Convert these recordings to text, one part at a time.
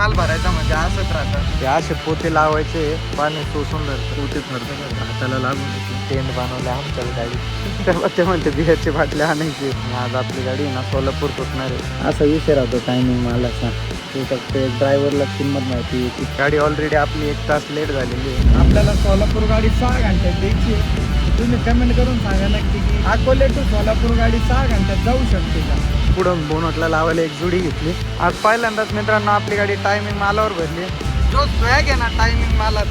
माल भरायचा म्हणजे असंच राहतं. हे असे पोते लावायचे पाणी शोषून धरतं पोते फरतं हाताला लागून टेंट बनवले आमच्या गाडी. तेव्हा ते म्हणते बिहेरची बाटल्या आणायची. आणि आज आपली गाडी आहे ना सोलापूर सुटणार आहे. असा विषय राहतो टायमिंग मालाचा. ते फक्त ड्रायव्हरला किंमत माहिती ती गाडी ऑलरेडी आपली एक तास लेट झालेली आहे. आपल्याला सोलापूर गाडी सहा घंट्यात द्यायची आहे. तुम्ही कमेंट करून सांगा नक्की की अकोले टू सोलापूर गाडी सहा घंट्यात जाऊ शकते का? पुढं बोनटला लावायला एक जुडी घेतली. आज पहिल्यांदाच मित्रांनो आपली गाडी टायमिंग मालावर भरली. जो स्वॅग आहे ना टायमिंग मालात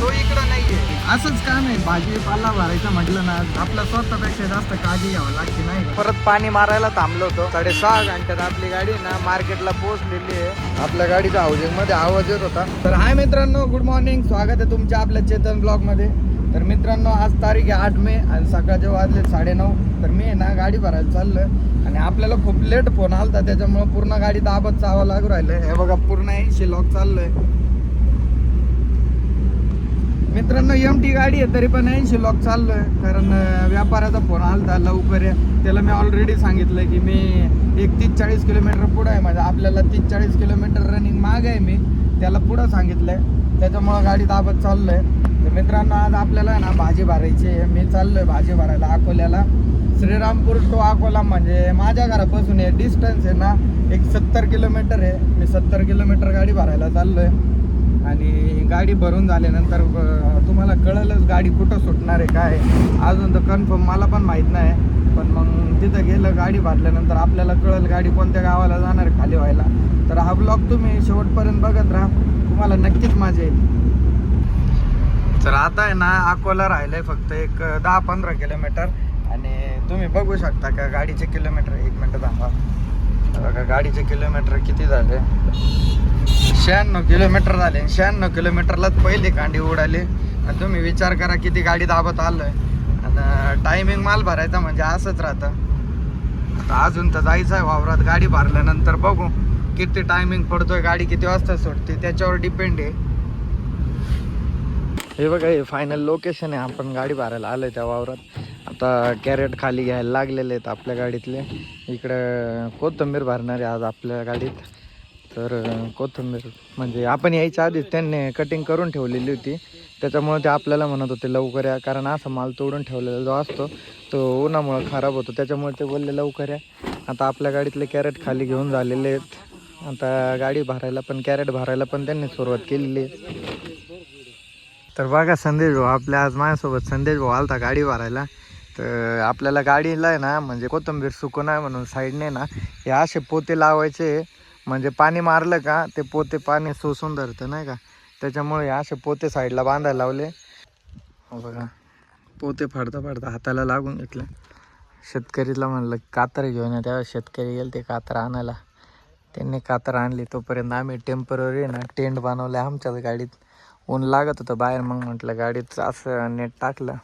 तो इकडं नाहीये. असंच काम आहे. भाजीपाला भरायचं म्हटलं ना आपल्या स्वतःपेक्षा जास्त काळजी घ्यावं लागते नाही परत पाणी मारायला थांबलो होतो. साडेसहा घंट्यात आपली गाडी ना मार्केटला पोहोचलेली आहे. आपल्या गाडीच्या हाऊसिंगमध्ये आवाज येत होता. तर हाय मित्रांनो गुड मॉर्निंग स्वागत आहे तुमच्या आपल्या चेतन ब्लॉगमध्ये. तर मित्रांनो आज तारीख आहे आठ मे आणि सकाळचे वाजले साडेनऊ. तर मी आहे ना गाडी भरायला चाललोय. आणि आपल्याला खूप लेट फोन आलता त्याच्यामुळे पूर्ण गाडी दाबत चावा लागू राहिलं. हे बघा पूर्ण ऐंशी लॉक चाललंय. मित्रांनो एम टी गाडी आहे तरी पण ऐंशी लॉक चाललोय. कारण व्यापाराचा व्यापाऱ्याचा फोन आलता लवकर या. त्याला मी ऑलरेडी सांगितलं की मी एक तीस चाळीस किलोमीटर पुढं आहे माझ्या आपल्याला तीस चाळीस किलोमीटर रनिंग माग आहे मी. त्याला पुढं सांगितलंय. त्याच्यामुळं गाडी दाबत चाललं आहे मित्रांनो आज आपल्याला आहे ना भाजी भरायची आहे. मी चाललोय भाजी भरायला अकोल्याला. श्रीरामपूर टू अकोला म्हणजे माझ्या घरापासून हे डिस्टन्स आहे ना एक सत्तर किलोमीटर आहे. मी सत्तर किलोमीटर गाडी भरायला चाललोय. आणि गाडी भरून झाल्यानंतर तुम्हाला कळलंच गाडी कुठं सुटणार आहे काय अजून तर कन्फर्म मला पण माहीत नाही. पण मग तिथं गेलं गाडी भरल्यानंतर आपल्याला कळल गाडी कोणत्या गावाला जाणार आहे खाली व्हायला. तर हा ब्लॉग तुम्ही शेवटपर्यंत बघत राहा. तुम्हाला नक्कीच मजा येईल. तर आता आहे ना अकोला राहिलंय फक्त एक दहा पंधरा किलोमीटर. आणि तुम्ही बघू शकता का गाडीचे किलोमीटर एक मिनटं थांबा. बघा गाडीचे किलोमीटर किती झाले? शहाण्णव किलोमीटर झाले. शहाण्णव किलोमीटरलाच पहिली कांडी उडाली. आणि तुम्ही विचार करा किती गाडी दाबत आलोय. आणि टायमिंग माल भरायचा म्हणजे असंच राहतं. आता अजून तर जायचं आहे वावरात. गाडी भरल्यानंतर बघू किती टायमिंग पडतोय गाडी किती वाजता सुटते त्याच्यावर डिपेंड आहे. हे बघा हे फायनल लोकेशन आहे. आपण गाडी भरायला आलोय त्या वावरात. आता कॅरेट खाली घ्यायला लागलेले आहेत आपल्या गाडीतले. इकडं कोथंबीर भरणार आहे आज आपल्या गाडीत. तर कोथंबीर कोथिंबीर म्हणजे आपण यायच्या आधीच त्यांनी कटिंग करून ठेवलेली होती. त्याच्यामुळे ते आपल्याला म्हणत होते लवकर या. कारण असा माल तोडून ठेवलेला जो असतो तो उन्हामुळं खराब होतो. त्याच्यामुळे ते बोलले लवकर या. आता आपल्या गाडीतले कॅरेट खाली घेऊन झालेले आहेत. आता गाडी भरायला पण कॅरेट भरायला पण त्यांनी सुरुवात केलेली आहे. तर बघा संदेश भाऊ आपल्या आज माझ्यासोबत संदेश भाऊ आलता गाडी भरायला. तर आपल्याला गाडीला आहे ना म्हणजे कोथंबीर सुकून आहे म्हणून साईडने ना हे असे पोते लावायचे म्हणजे पाणी मारलं का ते पोते पाणी सोसून धरतं नाही का? त्याच्यामुळे असे पोते साईडला बांधायला लावले. हो बघा पोते फाडता फाडता हाताला लागून घेतलं. शेतकरीला म्हणलं कातर घेऊन या त्यावेळेस शेतकरी गेले ते कातर आणायला. त्यांनी कातर आणली तोपर्यंत आम्ही टेंपररी ना टेंट बनवले आमच्याच गाडीत. ऊन लागत होतं बाहेर मग म्हटलं गाडीत असं नेट टाकलं.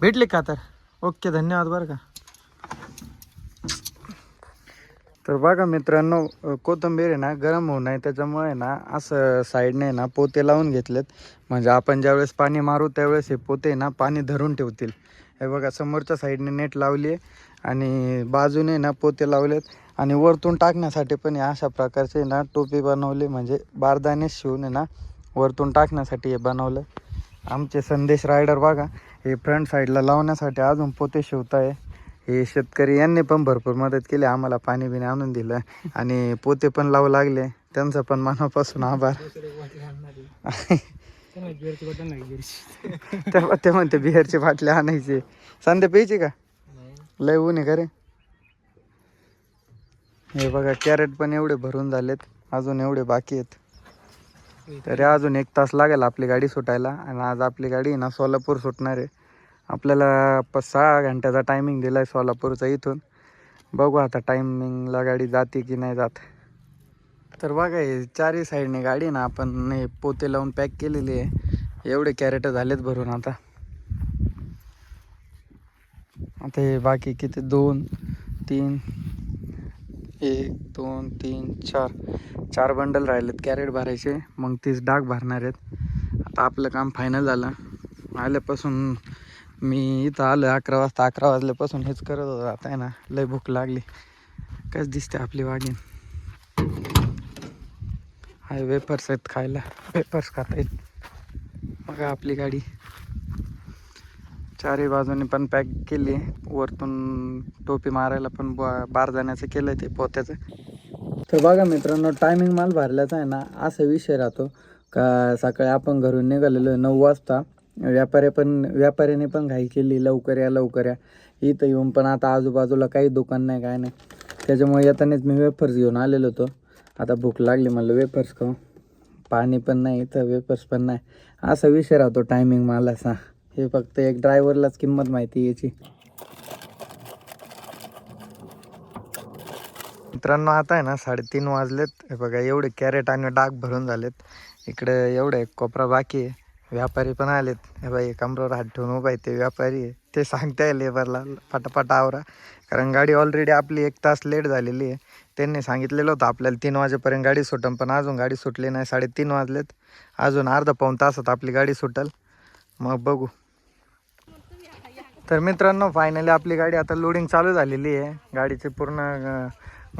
भेटले का तर? ओके धन्यवाद बरं का. तर बघा मित्रांनो कोथंबीर कोथिंबीर आहे ना गरम होऊ नये त्याच्यामुळे ना असं साईडने ना पोते लावून घेतलेत. म्हणजे आपण ज्यावेळेस पाणी मारू त्यावेळेस हे पोते ना पाणी धरून ठेवतील. हे बघा समोरच्या साईडने नेट लावली आहे. आणि बाजूने ना पोते लावलेत. आणि वरतून टाकण्यासाठी पण अशा प्रकारचे ना टोपी बनवली. म्हणजे बारदाने शिवून आहे ना वरतून टाकण्यासाठी हे बनवलं. आमचे संदेश रायडर बघा हे फ्रंट साईडला लावण्यासाठी अजून पोते शिवताय. हे शेतकरी यांनी पण भरपूर मदत केली आम्हाला पाणी बिणी आणून दिलं. आणि पोते पण लावू लागले. त्यांचं पण मनापासून आभार. तेव्हा ते म्हणते बिहेरची बाटले आणायचे. संध्या प्यायची का? लय ऊन आहे का रे? हे बघा कॅरेट पण एवढे भरून झालेत. अजून एवढे बाकी आहेत. तरी अजून एक तास लागेल आपली गाडी सुटायला. आणि आज आपली गाडी ना सोलापूर सुटणार आहे. आपल्याला प सहा घंट्याचा टायमिंग दिला आहे सोलापूरचा इथून. बघू आता टायमिंगला गाडी जाते की नाही जात. तर बघा हे चारही साईडने गाडी ना आपण हे पोते लावून पॅक केलेली आहे. एवढे कॅरेट झालेत भरून आता. आता हे बाकी किती? दोन तीन एक दोन तीन चार. चार बंडल राहिलेत कॅरेट भरायचे. मग तीच डाग भरणार आहेत. आता आपलं काम फायनल झालं. आल्यापासून मी इथं आलो अकरा वाजता. अकरा वाजल्यापासून हेच करत होतो. आता आहे ना लय भूक लागली. कस दिसते आपली वाघीण? आहे वेपर्स आहेत खायला. वेपर्स खाता येत बघा आपली गाडी. चारही बाजूने पण पॅक केली. वरतून टोपी मारायला पण बार जाण्याचं केलं ते पोत्याचं. तर बघा मित्रांनो टायमिंग माल भरल्याचा आहे ना असा विषय राहतो. का सकाळी आपण घरून निघालेलो आहे नऊ वाजता. व्यापारी पण व्यापाऱ्याने पण घाई केली लवकर या लवकर या. इथं येऊन पण आता आजूबाजूला काही दुकान नाही काय नाही. त्याच्यामुळे येतानाच मी वेफर्स घेऊन आलेलो होतो. आता भूक लागली म्हणलं वेफर्स खाऊ. पाणी पण नाही इथं वेफर्स पण नाही. असा विषय राहतो टायमिंग मालाचा. हे फक्त एक ड्रायव्हरलाच किंमत माहिती याची. मित्रांनो आता आहे ना साडेतीन वाजलेत. हे बघा एवढे कॅरेट आणि डाग भरून झालेत. इकडे एवढं एक कोपरा बाकी आहे. व्यापारी पण आलेत. हे बाई कमरावर हात ठेवून उभा आहे ते व्यापारी आहे. ते सांगताय लेबरला फटाफट आवरा. कारण गाडी ऑलरेडी आपली एक तास लेट झालेली आहे. त्यांनी सांगितलेलं होतं आपल्याला तीन वाजेपर्यंत गाडी सुटेल पण अजून गाडी सुटली नाही. साडेतीन वाजलेत. अजून अर्धा पाऊण तासात आपली गाडी सुटल. मग बघू. तर मित्रांनो फायनली आपली गाडी आता लोडिंग चालू झालेली आहे. गाडीची पूर्ण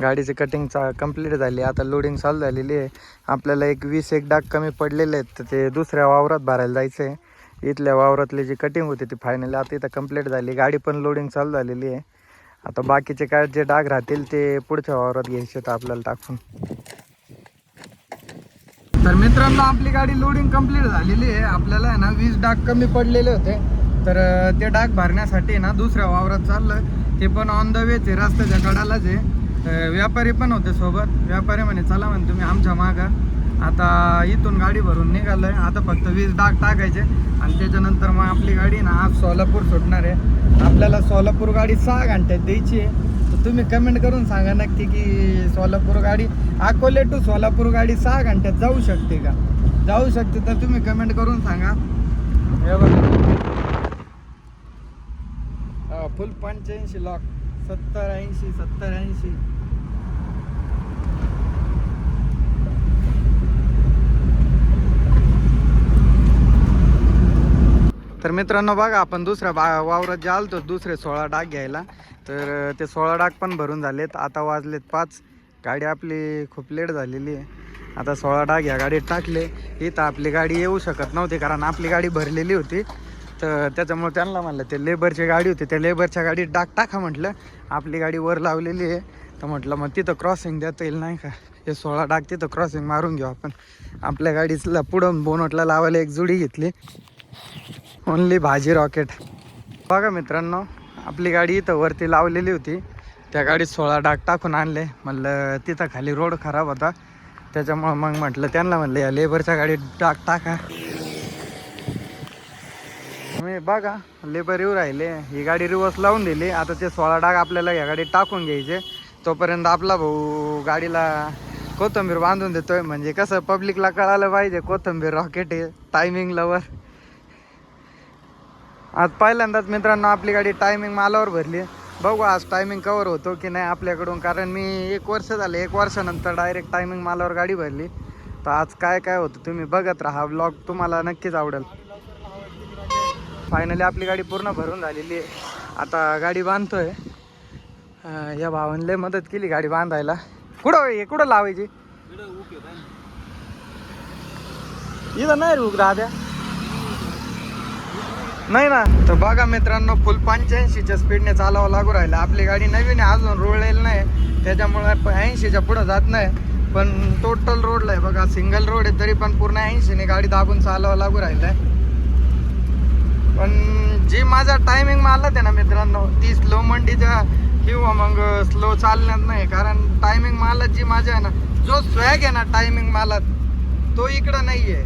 गाडीची कटिंग चा कंप्लीट झाली आता लोडिंग चालू झालेली आहे. आपल्याला एक वीस एक डाग कमी पडलेले आहेत. तर ते दुसऱ्या वावरात भरायला जायचं आहे इथल्या वावरातली जी कटिंग होती ती फायनली आता इथं कंप्लीट झाली. गाडी पण लोडिंग चालू झालेली आहे. आता बाकीचे काय जे डाग राहतील ते पुढच्या वावरात घ्यायचे तर आपल्याला टाकून. तर मित्रांनो आपली गाडी लोडिंग कंप्लीट झालेली आहे. आपल्याला आहे ना वीस डाग कमी पडलेले होते. तर ते डाग भरण्यासाठी ना दुसऱ्या वावरात चाललं ते पण ऑन द वेच आहे रस्त्याच्या कडालाच आहे. व्यापारी पण होते सोबत. व्यापारी म्हणे चला म्हणे तुम्ही आमच्या मागं. आता इथून गाडी भरून निघालं आहे आता फक्त वीस डाग टाकायचे. आणि त्याच्यानंतर मग आपली गाडी ना आज सोलापूर सुटणार आहे. आपल्याला सोलापूर गाडी सहा घंट्यात द्यायची आहे. तर तुम्ही कमेंट करून सांगा नक्की की सोलापूर गाडी अकोले टू सोलापूर गाडी सहा घंट्यात जाऊ शकते का? जाऊ शकते तर तुम्ही कमेंट करून सांगा. हे बघा. फुल पंच्याऐंशी लॉक सत्तर ऐंशी सत्तर ऐंशी. तर मित्रांनो बघा आपण दुसऱ्या बा वावरात जे आलतो दुसरे सोळा डाग घ्यायला. तर ते सोळा डाग पण भरून झालेत. आता वाजलेत पाच. गाडी आपली खूप लेट झालेली आहे. आता सोळा डाग ह्या गाडीत टाकले. इथं आपली गाडी येऊ शकत नव्हती कारण आपली गाडी भरलेली होती. तर त्याच्यामुळे त्यांना म्हणलं ते लेबरची गाडी होती त्या लेबरच्या गाडीत डाग टाका म्हटलं. आपली गाडी वर लावलेली आहे. तर म्हटलं मग तिथं क्रॉसिंग देता येईल नाही का? हे सोळा डाक तिथं क्रॉसिंग मारून घेऊ आपण. आपल्या गाडीला पुढं बोनटला लावायला एक जुडी घेतली. ओनली भाजी रॉकेट बघा मित्रांनो आपली गाडी इथं वरती लावलेली होती. त्या गाडीत सोळा डाग टाकून आणले. म्हणलं तिथं खाली रोड खराब होता. त्याच्यामुळं मग म्हटलं त्यांना म्हणलं या लेबरच्या गाडीत डाग टाका. मी बघा लेबर येऊ राहिले. ही गाडी रिवर्स लावून दिली. आता ते सोळा डाग आपल्याला या गाडीत टाकून घ्यायचे. तोपर्यंत आपला भाऊ गाडीला कोथंबीर बांधून देतोय. म्हणजे कसं पब्लिकला कळालं पाहिजे कोथंबीर रॉकेट आहे टायमिंग लवर आज पहिल्यांदाच मित्रांनो आपली गाडी टायमिंग मालावर भरली. बघू आज टायमिंग कवर होतो की नाही आपल्याकडून. कारण मी एक वर्ष झाले एक वर्षानंतर डायरेक्ट टायमिंग मालावर गाडी भरली. तर आज काय काय होतं तुम्ही बघत राहा. ब्लॉग तुम्हाला नक्कीच आवडेल. फायनली आपली गाडी पूर्ण भरून झालेली आहे. आता गाडी बांधतोय. या भावाने लय मदत केली गाडी बांधायला. कुठं हो हे कुठं लावायची? इथं नाही रुक दाद्या नाही ना. तर बघा मित्रांनो फुल पंच्याऐंशीच्या स्पीडने चालावं लागू राहिलं. आपली गाडी नवीन आहे अजून रोडलेली नाही. त्याच्यामुळे ऐंशीच्या पुढं जात नाही. पण टोटल रोडला आहे बघा. सिंगल रोड आहे तरी पण पूर्ण ऐंशीने गाडी दाबून चालावं लागू राहिलं आहे पण जी माझा टायमिंग मारला ते ना मित्रांनो ती स्लो मंडीच्या किंवा मग स्लो चालण्यात नाही. कारण टायमिंग मालत जी माझ्या आहे ना जो स्वॅग आहे ना टायमिंग मालत तो इकडं नाही आहे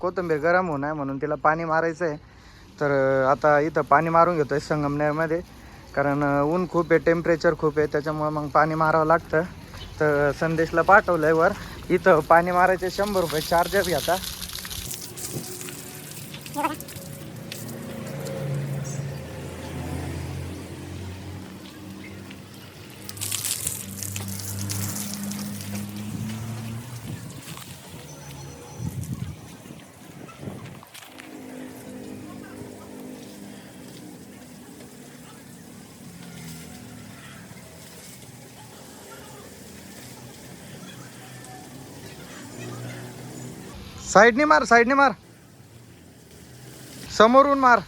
कोथिंबीर गरम होऊ नये म्हणून तिला पाणी मारायचं आहे तर आता इथं पाणी मारून घेतोय संगमनेरमध्ये. कारण ऊन खूप आहे टेम्परेचर खूप आहे त्याच्यामुळे मग पाणी मारावं लागतं. तर संदेशला पाठवलं आहे वर. इथं पाणी मारायचे शंभर रुपये चार्जर घेता. साईडने मार साईडने मार. समोरून मार.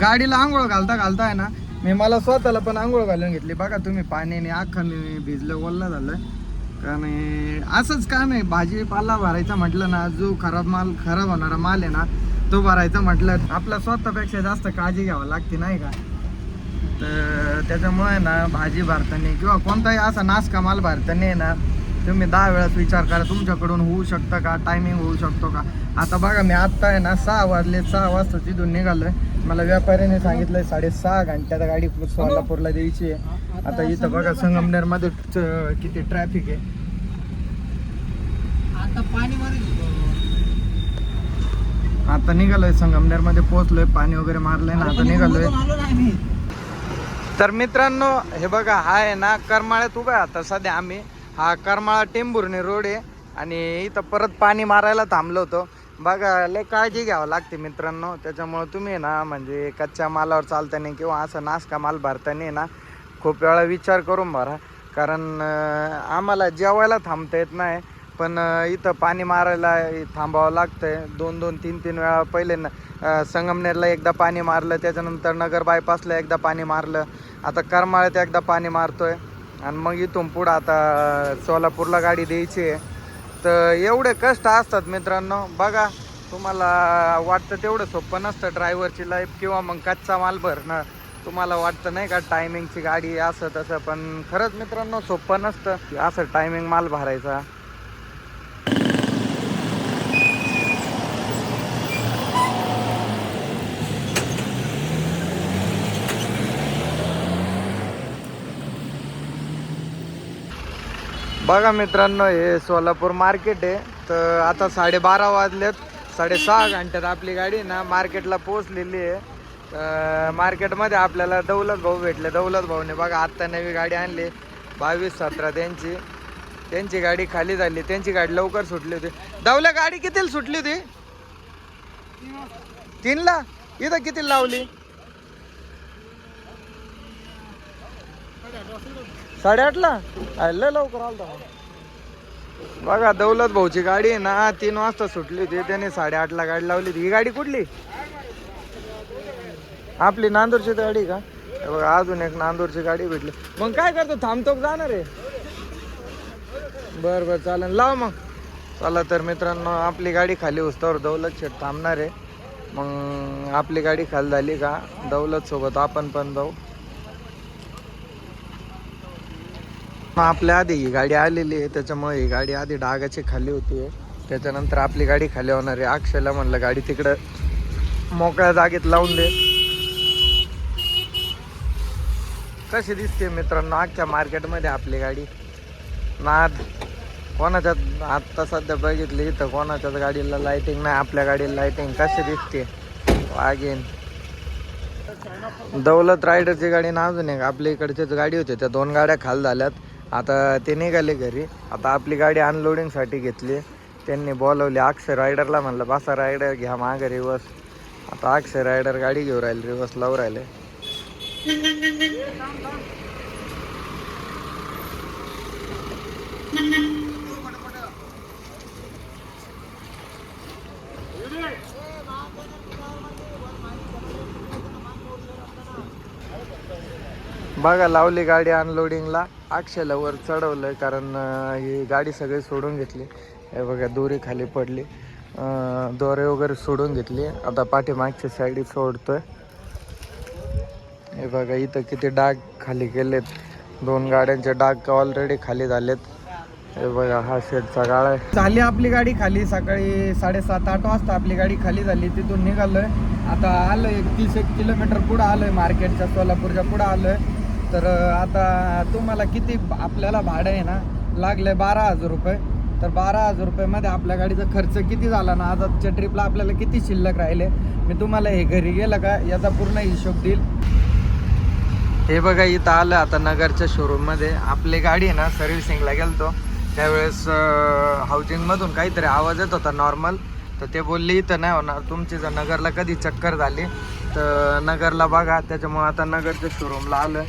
गाडीला आंघोळ घालता घालता आहे ना मी मला स्वतःला पण आंघोळ घालून घेतली. बघा तुम्ही पाण्याने आखाने भिजलं ओल्लं झालं. का नाही असंच का नाही भाजीपाला भरायचा म्हटलं ना जो खराब माल खराब होणारा माल आहे ना तो भरायचा म्हटलं आपल्या स्वतःपेक्षा जास्त काळजी घ्यावं लागते नाही का? तर त्याच्यामुळे ना भाजी भरताना किंवा कोणताही असा नाश्का माल भरताना आहे ना तुम्ही दहा वेळाच विचार करा तुमच्याकडून होऊ शकतं का? टायमिंग होऊ शकतो का? आता बघा मी आत्ता आहे ना सहा वाजले सहा वाजता तिथून निघालोय. मला व्यापाऱ्याने सांगितलंय साडेसहा घंट्यात गाडी सोलापूरला द्यायची आहे. आता इथं बघा संगमनेरमध्ये च- किती ट्रॅफिक आहे. आता पाणी आता निघालोय संगमनेरमध्ये पोहोचलोय पाणी वगैरे मारलंय ना आता निघालोय. तर मित्रांनो हे बघा हा आहे ना करमाळ्यात उभा आहे आता सध्या आम्ही. हा करमाळा टेंभुर्णी रोड आहे. आणि इथं परत पाणी मारायला थांबलो होतो. बघा लय काळजी घ्यावं लागते मित्रांनो. त्याच्यामुळं तुम्ही ना म्हणजे कच्च्या मालावर चालताना किंवा असं नाश्का माल भरताना ना खूप वेळा विचार करून भरा. कारण आम्हाला जेवायला थांबता येत नाही पण इथं पाणी मारायला थांबावं लागतंय. दोन दोन तीन तीन वेळा पहिले न संगमनेरला एकदा पाणी मारलं त्याच्यानंतर नगर बायपासला एकदा पाणी मारलं. आता करमाळ्यात एकदा पाणी मारतोय. आणि मग इथून पुढं आता सोलापूरला गाडी द्यायची आहे. तर एवढे कष्ट असतात मित्रांनो. बघा तुम्हाला वाटतं तेवढं सोपं नसतं ड्रायव्हरची लाईफ किंवा मग कच्चा माल भरणं. तुम्हाला वाटतं नाही का टायमिंगची गाडी असं तसं पण खरंच मित्रांनो सोपं नसतं असं टायमिंग माल भरायचा. बघा मित्रांनो हे सोलापूर मार्केट आहे. तर आता साडेबारा वाजलेत. साडेसहा घंट्यात आपली गाडी ना मार्केटला पोचलेली आहे. तर मार्केटमध्ये आपल्याला दौलत भाऊ भेटले. दौलत भाऊने बघा आत्ता नवी गाडी आणली. बावीस सतरा त्यांची. त्यांची गाडी खाली झाली. त्यांची गाडी लवकर सुटली होती. दौल्या गाडी कितीला सुटली होती? तीनला? इथं किती लावली? साडेआठला? लय लवकर आलता मग बघा दौलत भाऊची गाडी आहे ना तीन वाजता सुटली होती. त्याने साडेआठला गाडी लावली होती. ही गाडी कुठली? आपली नांदूरची गाडी का? बघा अजून एक नांदूरची गाडी भेटली. मग काय करतो? थांबतो जाणार आहे. बर बर चालेल. लाव मग. चला तर मित्रांनो आपली गाडी खाली उस्तावर दौलत शेट थांबणार आहे. मग आपली गाडी खाली झाली का? दौलत सोबत आपण पण जाऊ. आपल्या आधी ही गाडी आलेली आहे त्याच्यामुळे ही गाडी आधी डागाची खाली होती. त्याच्यानंतर आपली गाडी खाली होणार आहे. अक्षयला म्हणलं गाडी तिकडं मोकळ्या जागेत लावून दे. कशी दिसते मित्रांनो अख्ख्या मार्केटमध्ये आपली गाडी. नाद. कोणाच्यात आत्ता सध्या बघितली इथं कोणाच्याच गाडीला लायटिंग नाही आपल्या गाडीला लायटिंग कशी दिसते वागेन दौलत रायडरची गाडी ना अजून एक आपल्या इकडचीच गाडी होती. त्या दोन गाड्या खाल झाल्यात. आता ते निघाले घरी. आता आपली गाडी अनलोडिंगसाठी घेतली. त्यांनी बोलवली अक्षय रायडरला म्हणलं बसा रायडर घ्या मागं रिवर्स आता अक्षय रायडर गाडी घेऊन राहिले रिवर्स लावून राहिले. बघा लावली गाडी अनलोडिंगला अक्षयला वर चढवलं कारण ही गाडी सगळी सोडून घेतली. हे बघा दोरी खाली पडली. दोरे वगैरे सोडून घेतली. आता पाठीमागच्या साईड सोडतोय. हे बघा इथं किती डाग खाली गेलेत. दोन गाड्यांचे डाग ऑलरेडी खाली झालेत. हे बघा हा शेडचा गाळा आहे. झाली आपली गाडी खाली. सकाळी साडेसात आठ वाजता आपली गाडी खाली झाली. तिथून निघालोय. आता आलोय एक तीस एक किलोमीटर पुढं आलोय. मार्केटच्या सोलापूरच्या पुढं आलोय. तर आता तुम्हाला किती आपल्याला भाडं आहे ना लागलंय बारा हजार रुपये. तर बारा हजार रुपयामध्ये आपल्या गाडीचा खर्च किती झाला ना आजच्या ट्रिपला आपल्याला किती शिल्लक राहिले? मी तुम्हाला हे घरी गेलं का याचा पूर्ण हिशोब देईल. हे बघा इथं आलं आता नगरच्या शोरूममध्ये आपली गाडी आहे ना सर्व्हिसिंगला गेलतो. त्यावेळेस हाऊसिंगमधून काहीतरी आवाज येत होता नॉर्मल तर ते बोलले इथं नाही होणार. तुमची जर नगरला कधी चक्कर झाली तर नगरला बघा. त्याच्यामुळे आता नगरच्या शोरूमला आलं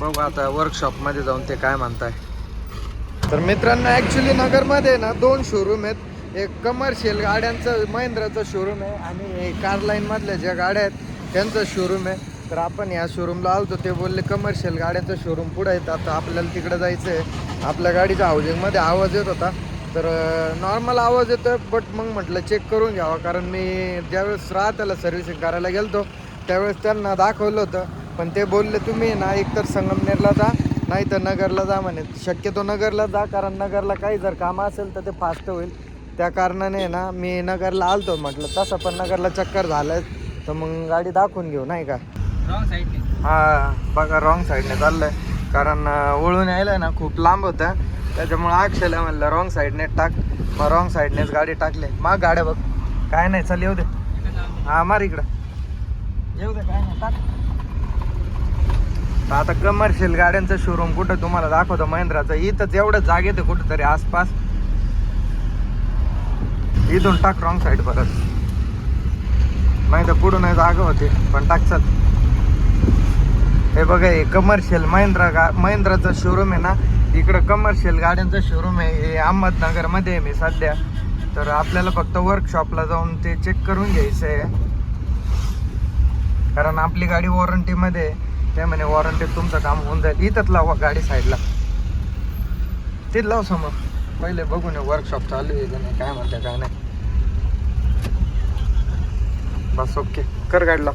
बघू आता वर्कशॉपमध्ये जाऊन ते काय म्हणताय? तर मित्रांनो ॲक्च्युली नगरमध्ये ना दोन शोरूम आहेत. एक कमर्शियल गाड्यांचं महिंद्राचं शोरूम आहे आणि कार लाईनमधल्या ज्या गाड्या आहेत त्यांचं शोरूम आहे. तर आपण या शोरूमला आलतो ते बोलले कमर्शियल गाड्यांचं शोरूम पुढे येतं आता आपल्याला तिकडे जायचं आहे आपल्या गाडीच्या हाऊसिंगमध्ये आवाज येत होता. तर नॉर्मल आवाज येतो बट मग म्हटलं चेक करून घ्यावा. कारण मी ज्यावेळेस राहत्याला सर्व्हिसिंग करायला गेलतो त्यावेळेस त्यांना दाखवलं होतं. पण ते बोलले तुम्ही ना एकतर संगमनेरला जा नाही तर नगरला जा म्हणे. शक्यतो नगरला जा कारण नगरला काही जर काम असेल तर ते फास्ट होईल. त्या कारणाने ना मी नगरला आलतो म्हटलं तसं पण नगरला चक्कर झालं तर मग गाडी दाखवून घेऊ नाही का? रॉंग साईडने हा बघा रॉंग साईडने चाललंय. कारण अं, वळून यायला ना खूप लांब होतं त्याच्यामुळे अक्षयला म्हणलं रॉंग साईडने टाक. मग रॉंग साईडनेच गाडी टाकली. मग गाड्या बघ. काय नाही चल येऊ दे. हा मार इकडं. येऊ दे काय नाही टाक. तर आता कमर्शियल गाड्यांचं शोरूम कुठं तुम्हाला दाखवतो महिंद्राचं. इथं एवढं जागेत आहे कुठंतरी आसपास. इथून टाक रॉंग साईड परत. नाही तर पुढून जागा होते पण टाक हे बघा हे कमर्शियल महिंद्रा गा महिंद्राचं शोरूम आहे ना. इकडं कमर्शियल गाड्यांचं शोरूम आहे. हे अहमदनगरमध्ये आहे मी सध्या. तर आपल्याला फक्त वर्कशॉपला जाऊन ते चेक करून घ्यायचं आहे कारण आपली गाडी वॉरंटीमध्ये आहे. ते म्हणे वॉरंटीत तुमचं काम होऊन जाईल. इथंच लावा गाडी साईडला तेच लाव समोर. पहिले बघून वर्कशॉप चालू आहे का नाही काय म्हणते काय नाही. बस ओके कर गाडी लाव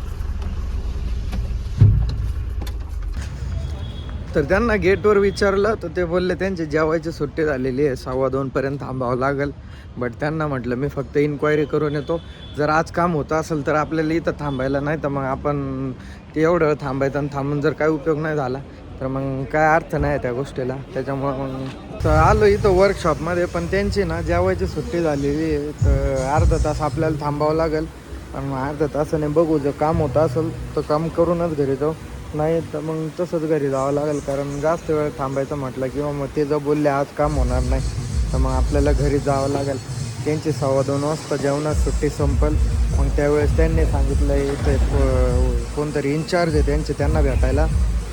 तर त्यांना गेटवर विचारलं तर ते बोलले त्यांची जेवायची सुट्टी झालेली आहे सव्वा दोनपर्यंत थांबावं लागेल. बट त्यांना म्हटलं मी फक्त इन्क्वायरी करून येतो. जर आज काम होतं असेल तर आपल्याला इथं थांबायला नाही तर मग आपण ते एवढं थांबायचं आणि थांबून जर काही उपयोग नाही झाला तर मग काय अर्थ नाही त्या गोष्टीला. त्याच्यामुळं मग तर आलो इथं वर्कशॉपमध्ये पण त्यांची ना जेवायची सुट्टी झालेली आहे तर अर्धा तास आपल्याला थांबावं लागेल. पण मग अर्धा तासाने बघू जर काम होतं असेल तर काम करूनच घरी जाऊ. नाही तर मग तसंच घरी जावं लागेल. कारण जास्त वेळ थांबायचं म्हटलं किंवा मग ते जर बोलले आज काम होणार नाही. तर मग आपल्याला घरी जावं लागेल. त्यांची सव्वा दोन वाजता जेवणात सुट्टी संपल. मग त्यावेळेस त्यांनी सांगितलं इथे कोणतरी इन्चार्ज आहे त्यांचे त्यांना भेटायला.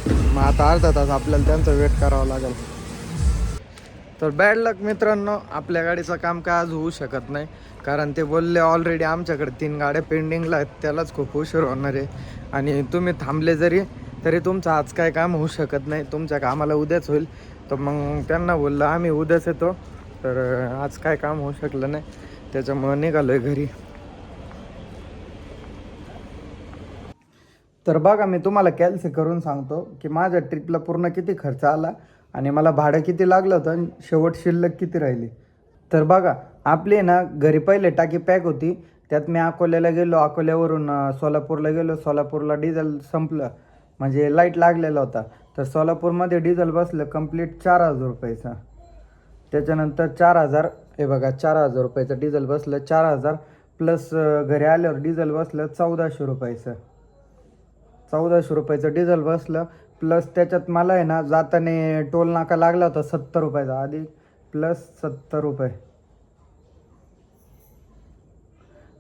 मग आता अर्धा तास आपल्याला त्यांचा वेट करावा लागेल. तर बॅड लक मित्रांनो आपल्या गाडीचं काम काय आज होऊ शकत नाही. कारण ते बोलले ऑलरेडी आमच्याकडे तीन गाड्या पेंडिंगला आहेत त्यालाच खूप उशीर होणार आहे. आणि तुम्ही थांबले जरी तरी तुमचं आज काय काम होऊ शकत नाही. तुमच्या कामाला उद्याच होईल. तर मग त्यांना बोललं आम्ही उद्याच येतो. तर आज काय काम होऊ शकलं नाही. त्याच्यामुळं निघालो आहे घरी. तर बघा मी तुम्हाला कॅल्सी करून सांगतो की माझ्या ट्रिपला पूर्ण किती खर्च आला आणि मला भाडं किती लागलं होतं आणि शेवट शिल्लक किती राहिली. तर बघा आपली ना घरी पहिले टाकी पॅक होती. त्यात मी अकोल्याला गेलो अकोल्यावरून सोलापूरला गेलो. सोलापूरला डिझेल संपलं. म्हणजे लाइट लागलेला होता. तर सोलापूरमध्ये डिझेल बसलं कंप्लीट चार हजार रुपयाचं. त्याच्यानंतर चार हजार हे बघा चार हजार रुपयाचं डिझेल बसलं चार हजार प्लस घरी आल्यावर डिझेल बसलं चौदाशे रुपयाचं. चौदाशे रुपयाचं डिझेल बसलं प्लस त्याच्यात मला आहे ना जाताना टोल नाका लागला होता सत्तर रुपयाचा आधी प्लस सत्तर रुपये.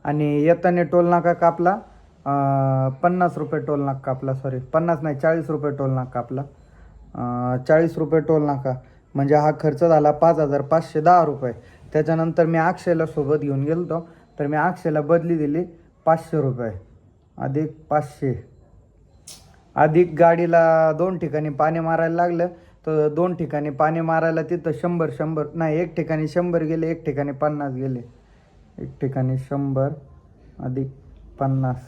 आणि येताना टोल नाका कापला पन्नास रुपये टोल नाका कापला सॉरी पन्नास नाही चाळीस रुपये टोल नाका कापला चाळीस रुपये टोल नाका. म्हणजे हा खर्च झाला पाच हजार पाचशे दहा रुपये. त्याच्यानंतर मी अक्षयला सोबत घेऊन गेलो तर मी अक्षयला बदली दिली पाचशे रुपये. अधिक पाचशे. अधिक गाडीला दोन ठिकाणी पाणी मारायला लागलं. तर दोन ठिकाणी पाणी मारायला तिथं शंभर शंभर नाही एक ठिकाणी शंभर गेले एक ठिकाणी पन्नास गेले. एक ठिकाणी शंभर अधिक पन्नास.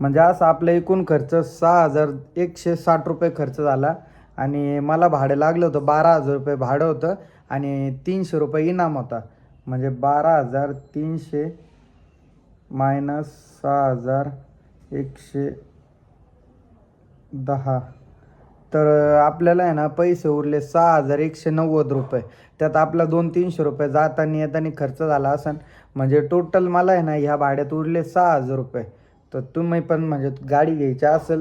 म्हणजे असं आपलं एकूण खर्च सहा हजार एकशे साठ रुपये खर्च झाला. आणि मला भाडं लागलं होतं बारा हजार रुपये भाडं होतं आणि तीनशे रुपये इनाम होता. म्हणजे बारा हजार तीनशे मायनस सहा हजार एकशे दहा. तर आपल्याला आहे ना पैसे उरले सहा हजार एकशे नव्वद रुपये. त्यात आपला दोन तीनशे रुपये जाताना येताना खर्च झाला असन. म्हणजे टोटल मला आहे ना ह्या भाड्यात उरले सहा हजार रुपये. तर तुम्ही पण म्हणजे गाडी घ्यायची असेल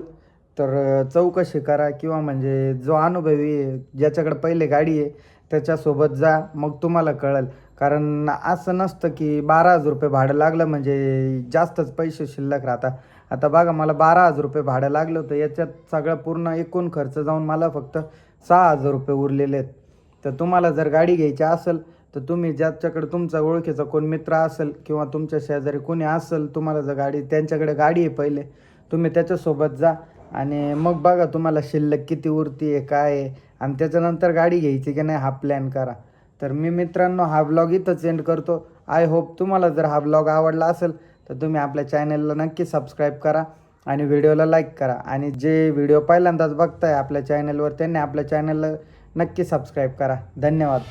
तर चौकशी करा किंवा म्हणजे जो अनुभवी आहे ज्याच्याकडे पहिले गाडी आहे त्याच्यासोबत जा मग तुम्हाला कळेल. कारण असं नसतं की बारा हजार रुपये भाडं लागलं म्हणजे जास्तच पैसे शिल्लक राहता आता बघा मला बारा हजार रुपये भाडं लागलं होतं याच्यात सगळं पूर्ण एकूण खर्च जाऊन मला फक्त सहा हजार रुपये उरलेले आहेत. तर तुम्हाला जर गाडी घ्यायची असेल तर तुम्ही ज्याच्याकडे तुमचा ओळखीचा कोण मित्र असेल किंवा तुमच्या शेजारी कोणी असेल तुम्हाला जर गाडी त्यांच्याकडे गाडी आहे पहिले तुम्ही त्याच्यासोबत जा. आणि मग बघा तुम्हाला शिल्लक किती उरती आहे काय आहे. आणि त्याच्यानंतर गाडी घ्यायची की नाही हा प्लॅन करा. तर मी मित्रांनो हा ब्लॉग इथंच एंड करतो. आय होप तुम्हाला जर हा ब्लॉग आवडला असेल तर तुम्ही आपल्या चॅनलला नक्की सबस्क्राईब करा आणि व्हिडिओला लाईक करा. आणि जे व्हिडिओ पहिल्यांदाच बघताय आपल्या चॅनलवर त्यांनी आपल्या चॅनलला नक्की सबस्क्राईब करा. धन्यवाद.